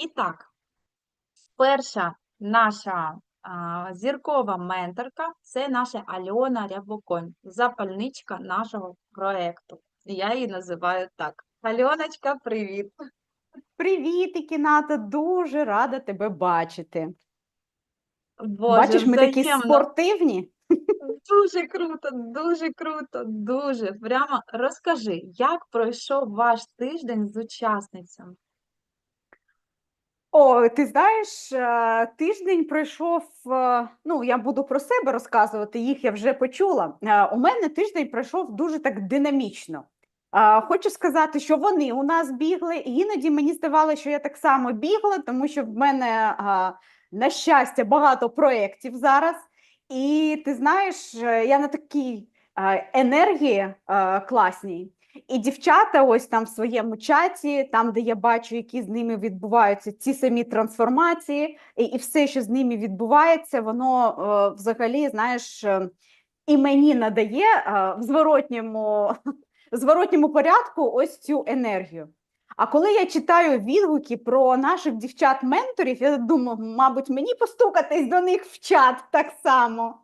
І так, перша наша а, зіркова менторка це наша Альона Рябоконь, запальничка нашого проекту. Я її називаю так. Альоночка, привіт! Привіт, Кіната, дуже рада тебе бачити. Боже, Бачиш, ми такі взаємно. спортивні. Дуже круто, дуже круто, дуже. Прямо розкажи, як пройшов ваш тиждень з учасницями? О, ти знаєш, е, тиждень пройшов. е, Ну, я буду про себе розказувати, їх я вже почула. Е, У мене тиждень пройшов дуже так динамічно. Хочу сказати, що вони у нас бігли, і іноді мені здавалося, що я так само бігла, тому що в мене, на щастя, багато проєктів зараз. І ти знаєш, я на такій енергії класній. І дівчата, ось там в своєму чаті, там, де я бачу, які з ними відбуваються ці самі трансформації, і, і все, що з ними відбувається, воно е, взагалі, знаєш, е, і мені надає е, в зворотньому, зворотньому порядку ось цю енергію. А коли я читаю відгуки про наших дівчат-менторів, я думаю, мабуть, мені постукатись до них в чат так само.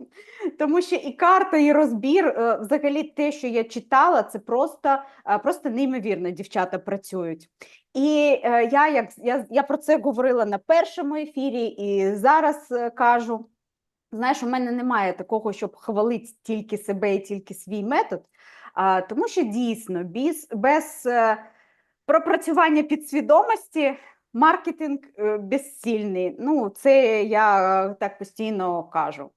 Тому що і карта, і розбір, е, взагалі те, що я читала, це просто, е, просто неймовірно дівчата працюють. І е, я, як, я, я про це говорила на першому ефірі і зараз кажу. Знаєш, у мене немає такого, щоб хвалити тільки себе і тільки свій метод, тому що дійсно без, без пропрацювання підсвідомості маркетинг е, безцільний. Ну, це я е, так постійно кажу.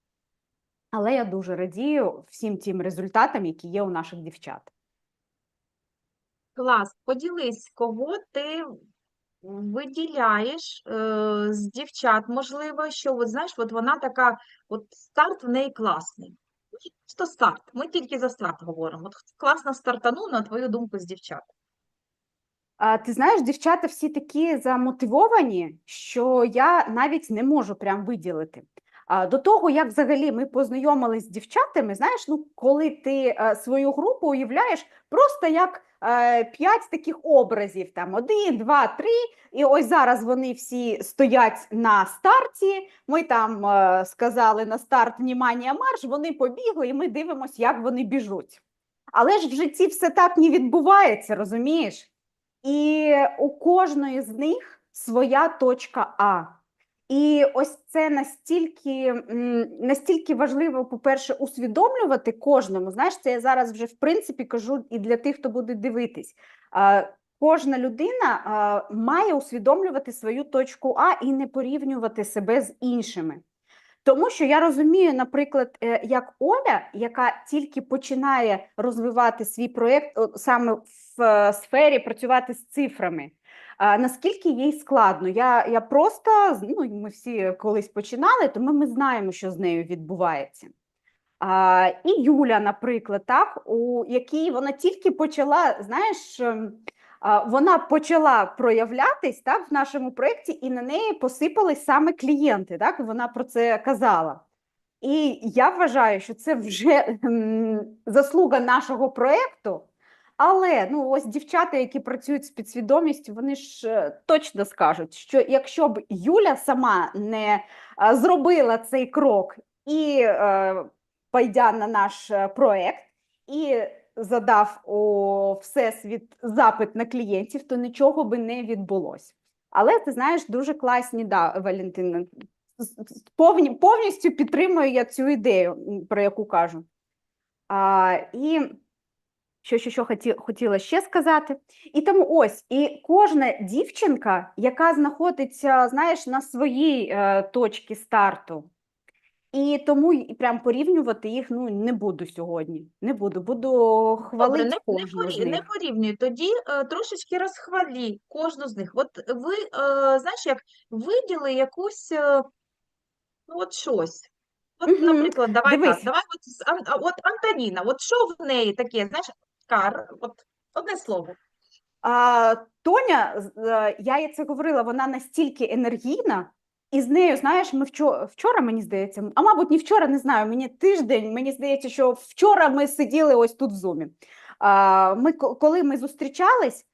Але я дуже радію всім тим результатам, які є у наших дівчат. Клас, поділись, кого ти виділяєш е, з дівчат, можливо, що от, знаєш, от вона така, от старт в неї класний. Просто старт. Ми тільки за старт говоримо. От класно стартанув, на твою думку, з дівчат. Ти знаєш, дівчата всі такі замотивовані, що я навіть не можу прям виділити. А, до того, як взагалі ми познайомились з дівчатами, знаєш, ну коли ти е, свою групу уявляєш просто як е, п'ять таких образів: там один, два, три. І ось зараз вони всі стоять на старті. Ми там е, сказали на старт внимання марш, вони побігли, і ми дивимося, як вони біжуть. Але ж в житті все так не відбувається, розумієш? І у кожної з них своя точка А. І ось це настільки, настільки важливо, по-перше, усвідомлювати кожному. Знаєш, це я зараз вже в принципі кажу і для тих, хто буде дивитись. Кожна людина має усвідомлювати свою точку А і не порівнювати себе з іншими. Тому що я розумію, наприклад, е, як Оля, яка тільки починає розвивати свій проєкт саме в е, сфері працювати з цифрами. Наскільки їй складно? Я, я просто ну, ми всі колись починали, тому ми знаємо, що з нею відбувається. А, і Юля, наприклад, так, у якій вона тільки почала, знаєш, ем, вона почала проявлятись так, в нашому проєкті, і на неї посипались саме клієнти. Так, вона про це казала. І я вважаю, що це вже ем, заслуга нашого проєкту. Але ну ось дівчата, які працюють з підсвідомістю, вони ж е, точно скажуть, що якщо б Юля сама не е, зробила цей крок і е, пайдя на наш е, проект, і задав у всесвіт запит на клієнтів, то нічого би не відбулося. Але ти знаєш, дуже класні, да, Валентина. повністю підтримую я цю ідею, про яку кажу. А, і що, що, що хоті, хотіла ще сказати. І тому ось, і кожна дівчинка, яка знаходиться, знаєш, на своїй е, точці старту, і тому й- прям порівнювати їх ну, не буду сьогодні. Не буду, буду хвалити не, не, кожну з порі- не них. порівнюй. Тоді е, трошечки розхвалі кожну з них. От ви, е, знаєш, як виділи якусь, е, ну от щось. От, Мгм. наприклад, давай так, давай от, з Ан- а, от Антоніна, от що в неї таке, знаєш, кар, от одне слово. А, Тоня, з- е, я їй це говорила, вона настільки енергійна, і з нею, знаєш, ми вчора, вчора, мені здається, а мабуть, не вчора, не знаю, мені тиждень, мені здається, що вчора ми сиділи ось тут в зумі. Ми, ко- коли ми зустрічались,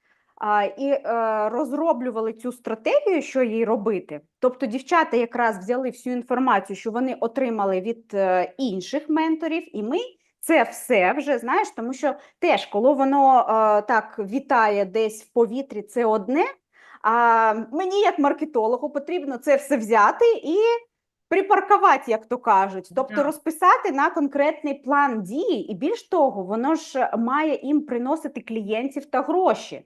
і е, розроблювали цю стратегію, що їй робити. Тобто дівчата якраз взяли всю інформацію, що вони отримали від е, інших менторів, і ми це все вже знаєш, тому що теж, коли воно е, так вітає десь в повітрі, це одне. А мені, як маркетологу, потрібно це все взяти і припаркувати, як то кажуть, тобто розписати на конкретний план дії, і більш того, воно ж має їм приносити клієнтів та гроші.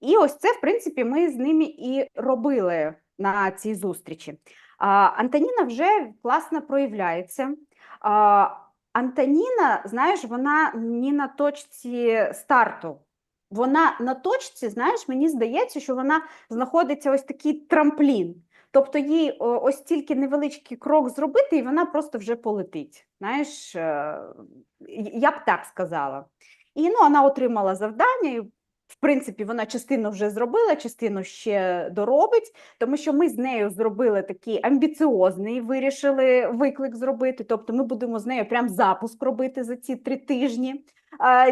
І ось це, в принципі, ми з ними і робили на цій зустрічі. А, Антоніна вже класно проявляється. А, Антоніна, знаєш, вона не на точці старту. Вона на точці, знаєш, мені здається, що вона знаходиться ось такий трамплін. Тобто їй ось тільки невеличкий крок зробити, і вона просто вже полетить. Знаєш, е, я б так сказала. І ну, вона отримала завдання, і в принципі, вона частину вже зробила, частину ще доробить, тому що ми з нею зробили такий амбіціозний, вирішили виклик зробити. Тобто, ми будемо з нею прям запуск робити за ці три тижні.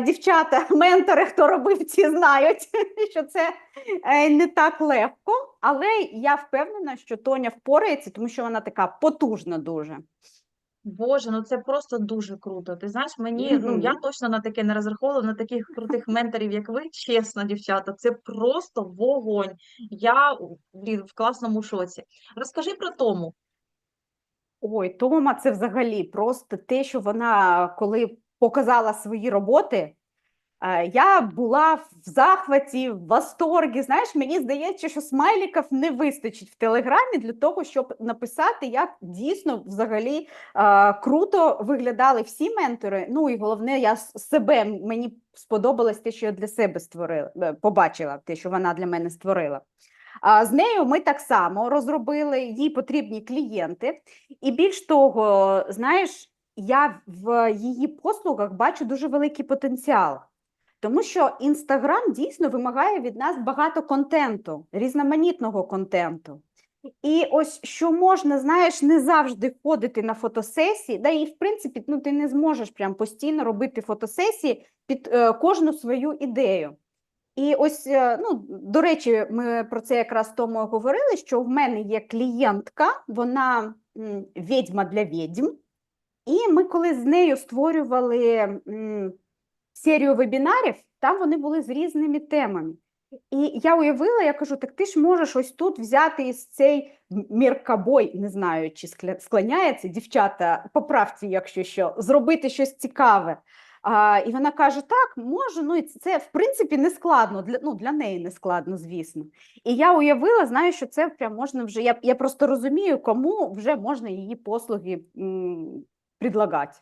Дівчата, ментори, хто робив, ті знають, що це е, не так легко, але я впевнена, що Тоня впорається, тому що вона така потужна дуже. Боже, ну це просто дуже круто. Ти знаєш, мені, ну я точно на таке не розраховувала, на таких крутих менторів, як ви, чесно, дівчата, це просто вогонь. Я блін, в класному шоці. Розкажи про Тому. Ой, Тома, це взагалі просто те, що вона коли показала свої роботи, е, я була в захваті, в восторгі. Знаєш, мені здається, що смайліків не вистачить в Телеграмі для того, щоб написати, як дійсно взагалі е, круто виглядали всі ментори. Ну і головне, я себе мені сподобалось те, що я для себе створила, е, побачила, те, що вона для мене створила. А з нею ми так само розробили їй потрібні клієнти, і більш того, знаєш, я в її послугах бачу дуже великий потенціал. Тому що Інстаграм дійсно вимагає від нас багато контенту, різноманітного контенту. І ось що можна, знаєш, не завжди ходити на фотосесії, да і в принципі ну, ти не зможеш прям постійно робити фотосесії під е, кожну свою ідею. І ось, е, ну, до речі, ми про це якраз з Томою говорили, що в мене є клієнтка, вона м, відьма для відьм. І ми, коли з нею створювали серію вебінарів, там вони були з різними темами. І я уявила, я кажу: так ти ж можеш ось тут взяти із цей міркабой, не знаю, чи склоняється дівчата, поправці, якщо що, зробити щось цікаве. А, і вона каже: так, можу. Ну і це в принципі не складно для, ну, для неї не складно, звісно. І я уявила, знаю, що це прям можна вже. Я, я просто розумію, кому вже можна її послуги м, предлагати.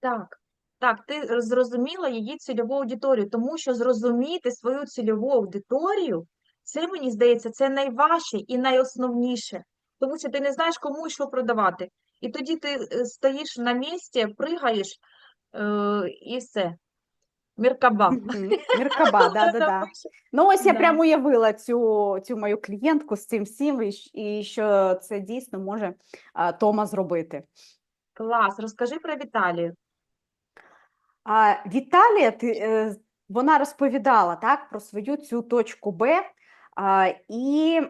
Так, так, ти зрозуміла її цільову аудиторію, тому що зрозуміти свою цільову аудиторію, це, мені здається, це найважче і найосновніше, тому що ти не знаєш, кому і що продавати. І тоді ти е, стоїш на місці, пригаєш е, і все. Міркаба. Міркаба, да, да, да. Ну, ось я Да. прямо уявила цю, цю мою клієнтку з цим всім, і, і що це дійсно може а, Тома зробити. Клас, розкажи про Віталію. А Віталія, ти, е, вона розповідала так, про свою цю точку Б а, і,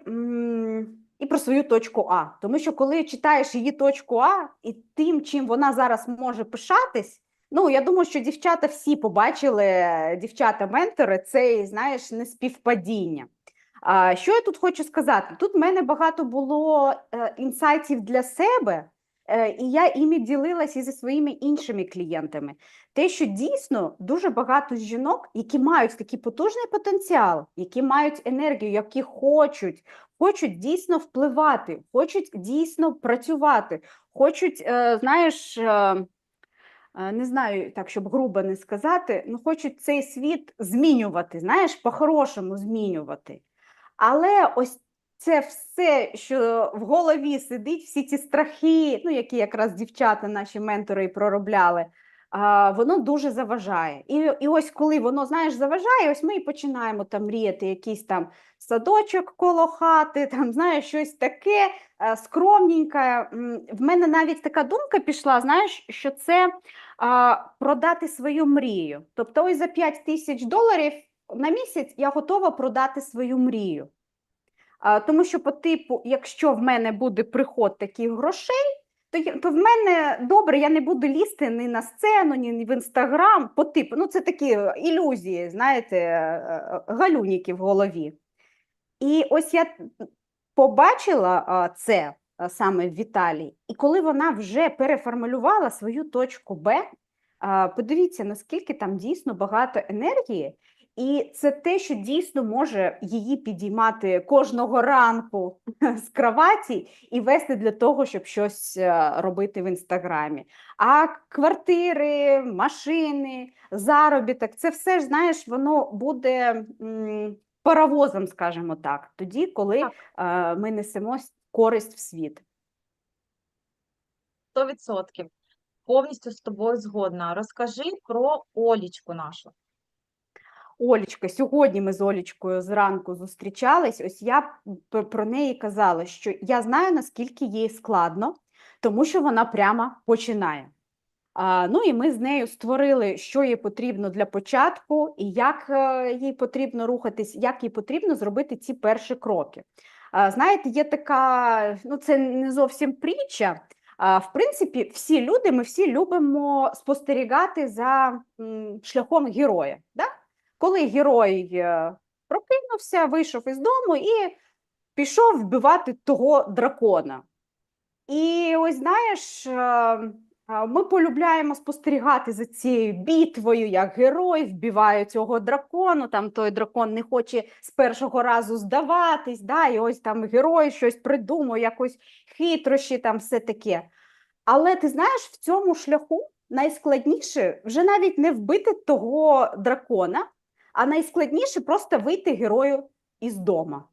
і про свою точку А. Тому що коли читаєш її точку А і тим, чим вона зараз може пишатись, ну я думаю, що дівчата всі побачили, дівчата-ментори, це, знаєш, не співпадіння. А, що я тут хочу сказати? Тут в мене багато було е, інсайтів для себе, і я іми ділилася зі своїми іншими клієнтами. Те, що дійсно дуже багато жінок, які мають такий потужний потенціал, які мають енергію, які хочуть, хочуть дійсно впливати, хочуть дійсно працювати, хочуть, е, знаєш, е, е, не знаю, так, щоб грубо не сказати, ну хочуть цей світ змінювати, знаєш, по-хорошому змінювати. Але ось це все, що в голові сидить, всі ці страхи, ну, які якраз дівчата, наші ментори і проробляли, а, воно дуже заважає. І, і ось коли воно, знаєш, заважає, ось ми і починаємо там мріяти якийсь там садочок коло хати, там, знаєш, щось таке е, скромненьке. В мене навіть така думка пішла, знаєш, що це а, продати свою мрію. Тобто, ось за 5 тисяч доларів на місяць я готова продати свою мрію. Тому що, по типу, якщо в мене буде приход таких грошей, то, то в мене добре, я не буду лізти ні на сцену, ні в інстаграм. По типу, ну це такі ілюзії, знаєте, е, е, галюніки в голові. І ось я побачила це саме в Віталії, і коли вона вже переформулювала свою точку Б, подивіться, наскільки там дійсно багато енергії, і це те, що дійсно може її підіймати кожного ранку з кроваті і вести для того, щоб щось е, робити в інстаграмі. А квартири, машини, заробіток це все ж знаєш, воно буде паровозом, скажімо так, тоді, коли Так. е, ми несемо користь в світ. 100%. Повністю з тобою згодна. Розкажи про Олічку нашу. Олічка, сьогодні ми з Олічкою зранку зустрічались. Ось я про неї казала, що я знаю, наскільки їй складно, тому що вона прямо починає. А, ну і ми з нею створили, що їй потрібно для початку, і як е, їй потрібно рухатись, як їй потрібно зробити ці перші кроки. А, знаєте, є така, ну це не зовсім притча. А, в принципі, всі люди, ми всі любимо спостерігати за шляхом героя. Да? Коли герой е, прокинувся, вийшов із дому і пішов вбивати того дракона. І ось знаєш, е, е, ми полюбляємо спостерігати за цією битвою, як герой вбиває цього дракону. Там той дракон не хоче з першого разу здаватись, да, і ось там герой щось придумує, якось хитрощі, там все таке. Але ти знаєш, в цьому шляху найскладніше вже навіть не вбити того дракона, а найскладніше просто вийти герою із дома.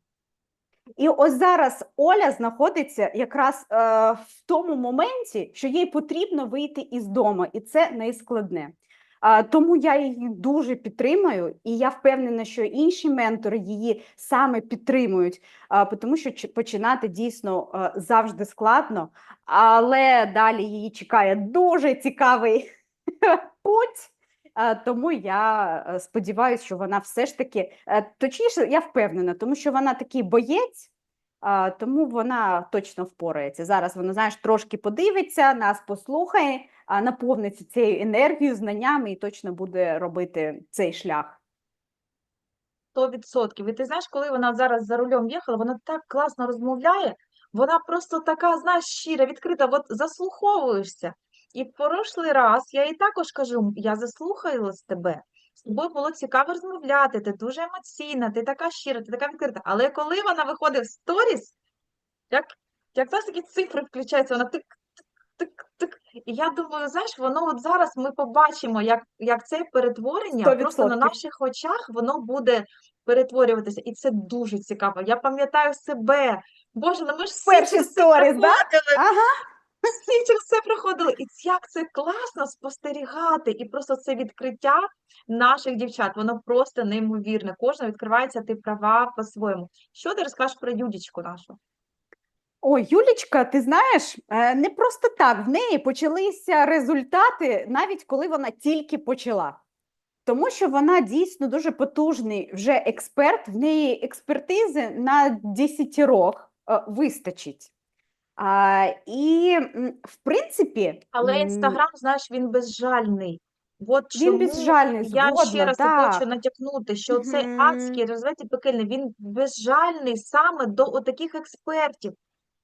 І ось зараз Оля знаходиться якраз е, в тому моменті, що їй потрібно вийти із дому, і це найскладне. А, тому я її дуже підтримую, і я впевнена, що інші ментори її саме підтримують, а, тому що починати дійсно е, завжди складно, але далі її чекає дуже цікавий путь. Е, Тому я е, сподіваюся, що вона все ж таки, е, точніше, я впевнена, тому що вона такий боєць, тому вона точно впорається. Зараз вона, знаєш, трошки подивиться, нас послухає, наповниться цією енергією, знаннями і точно буде робити цей шлях. 100%. І ти знаєш, коли вона зараз за рулем їхала, вона так класно розмовляє, вона просто така, знаєш, щира, відкрита, от заслуховуєшся. І в прошлий раз я їй також кажу, я заслухалась тебе. З тобою було цікаво розмовляти, ти дуже емоційна, ти така щира, ти така відкрита. Але коли вона виходить в сторіс, як, як знаєш, такі цифри включаються, вона тик, тик, тик, тик. І я думаю, знаєш, воно от зараз ми побачимо, як, як це перетворення просто на наших очах воно буде перетворюватися. І це дуже цікаво. Я пам'ятаю себе. Боже, ну ми ж всі Перші сторіс, да? Ага. Всі через це проходили. І як це класно спостерігати. І просто це відкриття наших дівчат, воно просто неймовірне. Кожна відкривається, ти права по-своєму. Що ти розкажеш про Юдічку нашу? Ой, Юлічка, ти знаєш, е, не просто так в неї почалися результати, навіть коли вона тільки почала. Тому що вона дійсно дуже потужний вже експерт, в неї експертизи на десятірок е, вистачить. А, і, м, в принципі, Але м, Інстаграм, знаєш, він безжальний. От він чому безжальний, я ще згодна, раз хочу натякнути, що цей Мгм. адський розвиток пекельний, він безжальний саме до отаких експертів,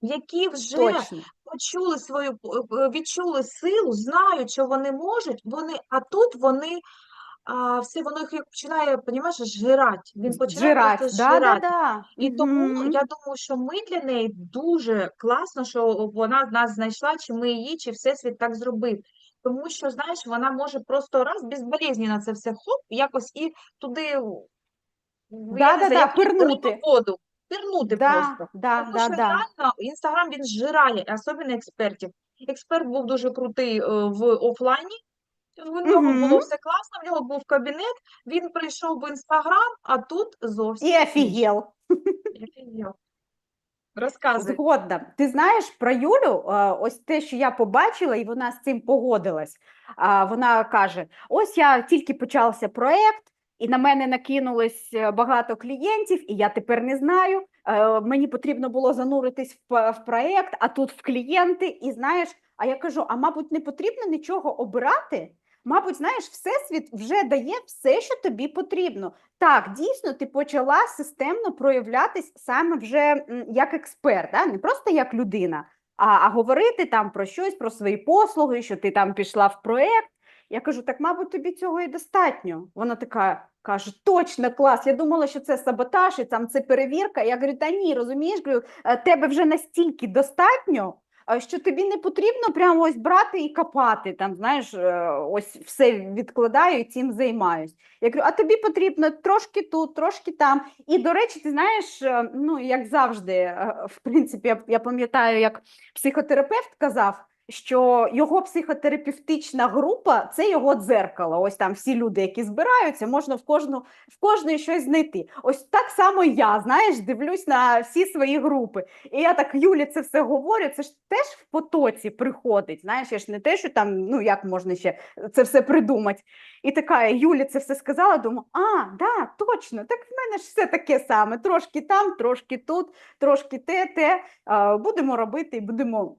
які вже Точно. почули свою, е, відчули силу, знають, що вони можуть, вони, а тут вони, а, все воно їх як починає, понімаєш, жирать. Він починає Жирать, просто да, да, жирати. да. І тому Мгм. я думаю, що ми для неї дуже класно, що вона нас знайшла, чи ми її, чи Всесвіт так зробив. Тому що, знаєш, вона може просто раз безболезненно це все хоп, якось і туди, в- я не Да-да-да, як пирнути. в воду, пирнути Да, просто. да, Тому да, що да. реально Інстаграм він зжирає, особливо експертів. Експерт був дуже крутий е, в офлайні, в нього було все класно, в нього був кабінет, він прийшов в Інстаграм, а тут зовсім І офігел. Розказуй. Згодна. Ти знаєш про Юлю, ось те, що я побачила, і вона з цим погодилась. Вона каже: ось я тільки почався проєкт, і на мене накинулось е, багато клієнтів, і я тепер не знаю. Е, мені потрібно було зануритись в проєкт, а тут в клієнти. І знаєш, а я кажу: а мабуть, не потрібно нічого обирати. Мабуть, знаєш, всесвіт вже дає все, що тобі потрібно. Так, дійсно, ти почала системно проявлятись саме вже як експерт, да? не просто як людина, а, а говорити там про щось, про свої послуги, що ти там пішла в проєкт. Я кажу, так, мабуть, тобі цього і достатньо. Вона така каже: точно клас. Я думала, що це саботаж і там це перевірка. Я говорю, та ні, розумієш, говорю, е, тебе вже настільки достатньо, що тобі не потрібно прямо ось брати і копати. Там, знаєш, е, ось все відкладаю і цим займаюсь. Я кажу, а тобі потрібно трошки тут, трошки там. І, до речі, ти знаєш, е, ну як завжди, е, в принципі, я, я пам'ятаю, як психотерапевт казав. Що його психотерапевтична група це його дзеркало. Ось там всі люди, які збираються, можна в кожну в кожної щось знайти. Ось так само я, знаєш, дивлюсь на всі свої групи. І я так Юлі це все говорю. Це ж теж в потоці приходить. Знаєш, я ж не те, що там, ну як можна ще це все придумати. І така Юлі це все сказала. Думаю, а, да, точно, так в мене ж все таке саме. Трошки там, трошки тут, трошки те, те. Будемо робити і будемо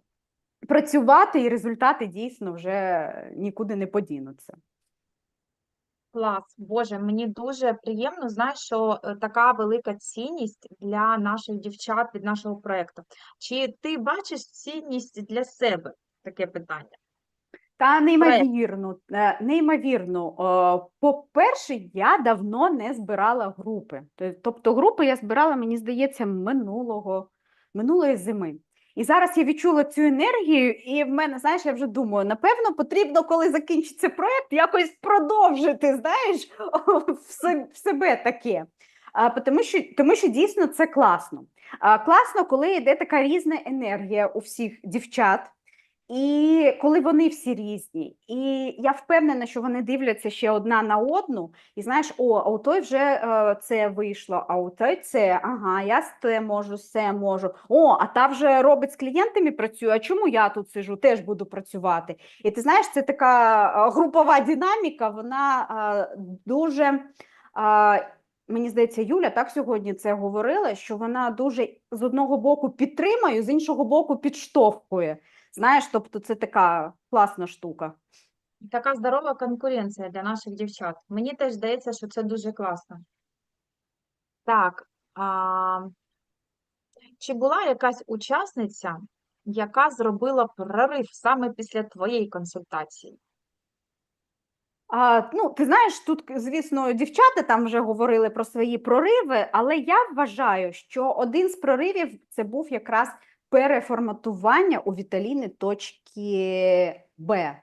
працювати, і результати дійсно вже нікуди не подінуться. Клас, Боже, мені дуже приємно, знаєш, що е, така велика цінність для наших дівчат від нашого проєкту. Чи ти бачиш цінність для себе? Таке питання. Та неймовірно, е, неймовірно. По-перше, я давно не збирала групи. Тобто групи я збирала, мені здається, минулого, минулої зими. І зараз я відчула цю енергію, і в мене, знаєш, я вже думаю, напевно, потрібно, коли закінчиться проєкт, якось продовжити, знаєш, в себе таке. А, Тому що, тому що дійсно це класно. А, Класно, коли йде така різна енергія у всіх дівчат. І коли вони всі різні, і я впевнена, що вони дивляться ще одна на одну, і знаєш, о, а у той вже е, це вийшло, а у той це, ага, я це можу, все можу. О, а та вже робить з клієнтами працює. А чому я тут сижу? Теж буду працювати. І ти знаєш, це така е, групова динаміка, вона е, дуже. е, Мені здається, Юля так сьогодні це говорила, що вона дуже з одного боку підтримує, з іншого боку підштовхує. Знаєш, тобто це така класна штука. Така здорова конкуренція для наших дівчат. Мені теж здається, що це дуже класно. Так, а, чи була якась учасниця, яка зробила прорив саме після твоєї консультації? А, ну, ти знаєш, тут, звісно, дівчата там вже говорили про свої прориви, але я вважаю, що один з проривів це був якраз переформатування у Віталіни точки Б.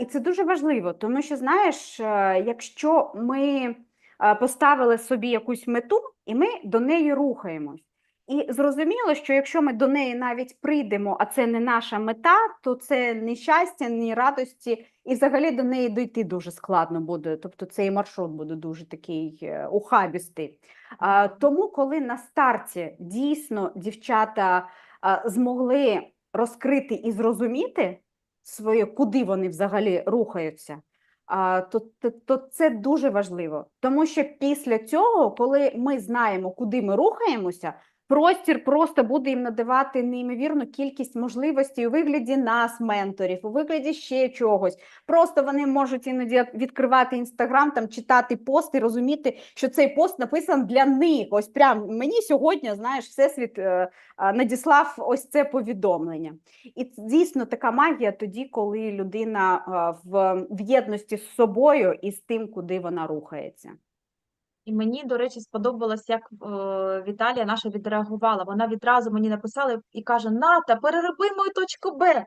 І це дуже важливо, тому що, знаєш, е, якщо ми е, поставили собі якусь мету, і ми до неї рухаємось. І зрозуміло, що якщо ми до неї навіть прийдемо, а це не наша мета, то це ні щастя, ні радості, і взагалі до неї дойти дуже складно буде. Тобто цей маршрут буде дуже такий е, ухабістий. Тому, коли на старті дійсно дівчата змогли розкрити і зрозуміти своє, куди вони взагалі рухаються, то, то, то це дуже важливо. Тому що після цього, коли ми знаємо, куди ми рухаємося, простір просто буде їм надавати неймовірну кількість можливостей у вигляді нас, менторів, у вигляді ще чогось. Просто вони можуть іноді відкривати інстаграм, там читати пост і розуміти, що цей пост написан для них. Ось прям мені сьогодні, знаєш, всесвіт е, е, надіслав ось це повідомлення. І дійсно така магія тоді, коли людина е, в єдності з собою і з тим, куди вона рухається. І мені, до речі, сподобалось, як е, Віталія наша відреагувала. Вона відразу мені написала і каже: Ната, перероби мою точку Б.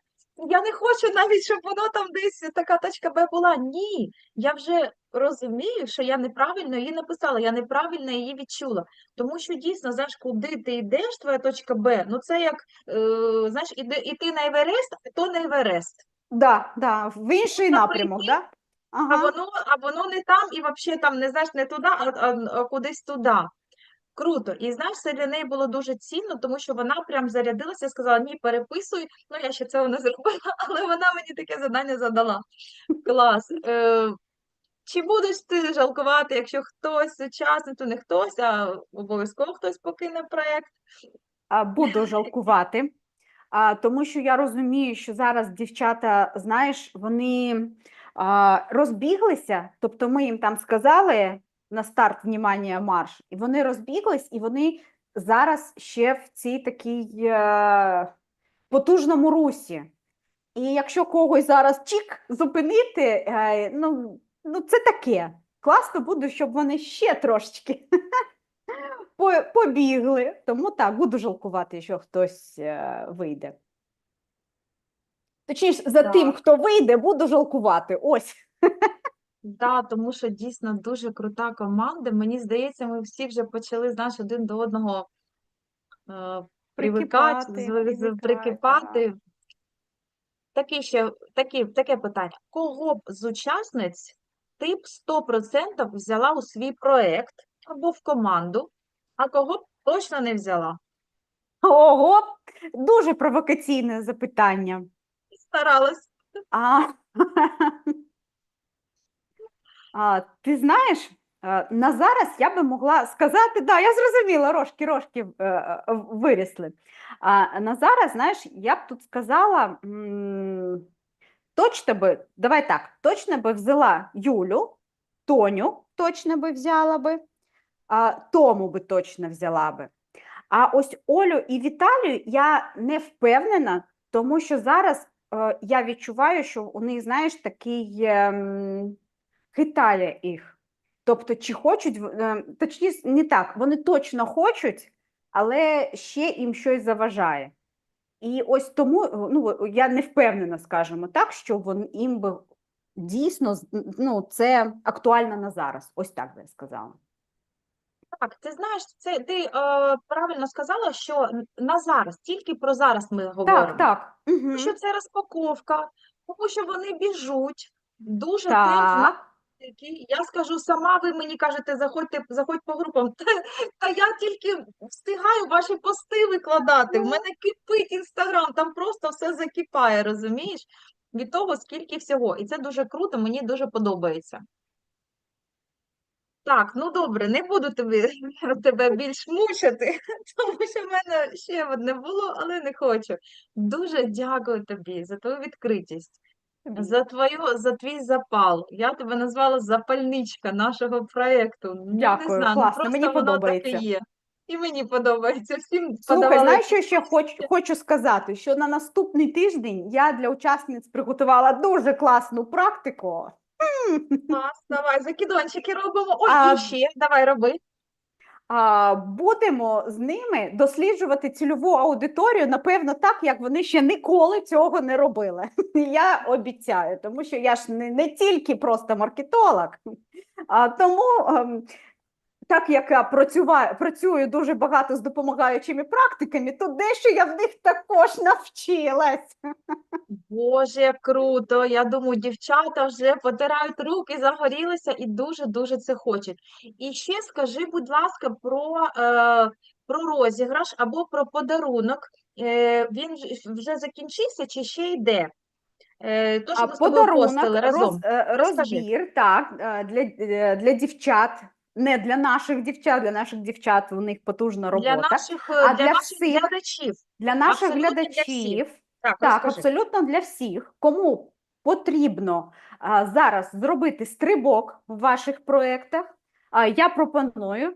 Я не хочу навіть, щоб воно там десь така точка Б була. Ні, я вже розумію, що я неправильно її написала, я неправильно її відчула. Тому що дійсно, знаєш, куди ти йдеш, твоя точка Б, ну це як, е, знаєш, іти на Еверест, а то на Еверест. Да, да, в інший напрямок, да? А воно, а воно не там і взагалі там не знаєш не туди, а, а, а кудись туди. Круто. І знаєш, це для неї було дуже цінно, тому що вона прям зарядилася сказала: ні, переписуй. Ну, я ще цього не зробила, але вона мені таке завдання задала. Клас. Е, Чи будеш ти жалкувати, якщо хтось з учасників, не хтось, а обов'язково хтось покине проект? А, Буду жалкувати, тому що я розумію, що зараз дівчата, знаєш, вони розбіглися, тобто ми їм там сказали на старт внимання марш, і вони розбіглись, і вони зараз ще в цій такій е, потужному русі. І якщо когось зараз чік зупинити, е, ну, ну це таке. Класно буде, щоб вони ще трошечки побігли. Тому так, буду жалкувати, що хтось е, вийде. Точніше, за тим, хто вийде, буду жалкувати. Ось. Да, тому що дійсно дуже крута команда. Мені здається, ми всі вже почали знаєш, один до одного е, привикати, Прикипати, прикипати. Таке ще такі, таке питання. Кого б з учасниць ти б 100% взяла у свій проект або в команду, а кого б точно не взяла? Ого, дуже провокаційне запитання. Старалась. А, а, ти знаєш, е, на зараз я би могла сказати, да, я зрозуміла, рожки, рожки е, е, вирісли. А на зараз, знаєш, я б тут сказала, точно би, давай так, точно би взяла Юлю, Тоню точно би взяла би, а, Тому би точно взяла би. А ось Олю і Віталію я не впевнена, тому що зараз я відчуваю, що у них, знаєш, такий ем, хитає їх. Тобто, чи хочуть, е, точніше, не так, вони точно хочуть, але ще їм щось заважає. І ось тому е, ну, я не впевнена, скажімо так, що вон, їм би дійсно ну, це актуально на зараз. Ось так би я сказала. Так, ти знаєш, це ти е, правильно сказала, що на зараз, тільки про зараз ми говоримо. Так, так. Угу. Що це розпаковка, тому що вони біжуть. Дуже темп Так. Я скажу сама, ви мені кажете, заходьте, заходь по групам. Та, та я тільки встигаю ваші пости викладати. В мене кипить інстаграм, там просто все закипає, розумієш? Від того, скільки всього. І це дуже круто, мені дуже подобається. Так, ну добре, не буду тобі, тебе більш мучити, тому що в мене ще одне було, але не хочу. Дуже дякую тобі за твою відкритість. За твою, за твій запал. Я тебе назвала запальничка нашого проєкту. Ну, не знаю, ну класно, мені просто воно так і є. І мені подобається. Всім Слухай, подавали знаєш, що ще хоч, хочу сказати? Що на наступний тиждень я для учасниць приготувала дуже класну практику. Клас. Давай, закидончики робимо. Ой, А- і ще, давай роби. А, будемо з ними досліджувати цільову аудиторію, напевно, так, як вони ще ніколи цього не робили. Я обіцяю, тому що я ж не, не тільки просто маркетолог, а тому. ем, Так як я працюваю, працюю дуже багато з допомагаючими практиками, то дещо я в них також навчилась. Боже, як круто. Я думаю, дівчата вже потирають руки, загорілися і дуже-дуже це хочуть. І ще скажи, будь ласка, про, е, про розіграш або про подарунок. Е, він вже закінчився чи ще йде? Е, то, що А ми з тобою подарунок, постили роз, разом. е, розбір, так, е, для, для дівчат, не для наших дівчат, для наших дівчат у них потужна робота. Для наших, е, А для для наших всіх глядачів. Для наших абсолютно для глядачів, Так, так, абсолютно для всіх, кому потрібно а, зараз зробити стрибок в ваших проєктах, а, я пропоную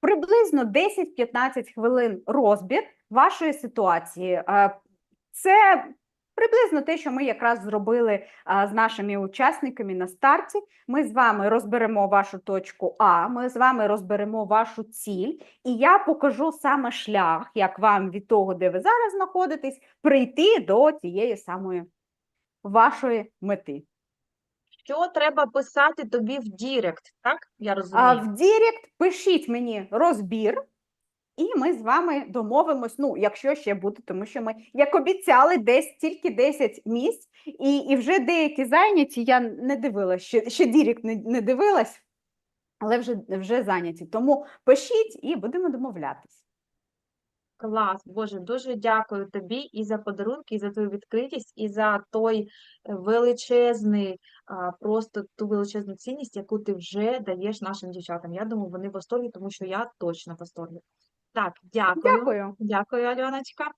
приблизно 10-15 хвилин розбір вашої ситуації. А, Це приблизно те, що ми якраз зробили а, з нашими учасниками на старті. Ми з вами розберемо вашу точку А, ми з вами розберемо вашу ціль, і я покажу саме шлях, як вам від того, де ви зараз знаходитесь, прийти до тієї самої вашої мети. Що треба писати тобі в Дірект, так? Я А в Дірект пишіть мені розбір, і ми з вами домовимось. Ну, якщо ще буде, тому що ми, як обіцяли, десь тільки 10 місць, і, і вже деякі зайняті. Я не дивилась, ще, ще Дірект не, не дивилась, але вже, вже зайняті. Тому пишіть і будемо домовлятись. Клас, Боже, дуже дякую тобі і за подарунки, і за твою відкритість, і за той е, величезний, просто ту величезну цінність, яку ти вже даєш нашим дівчатам. Я думаю, вони в восторгі, тому що я точно в восторгі. Так, дякую. Дякую. Дякую, Альоночка.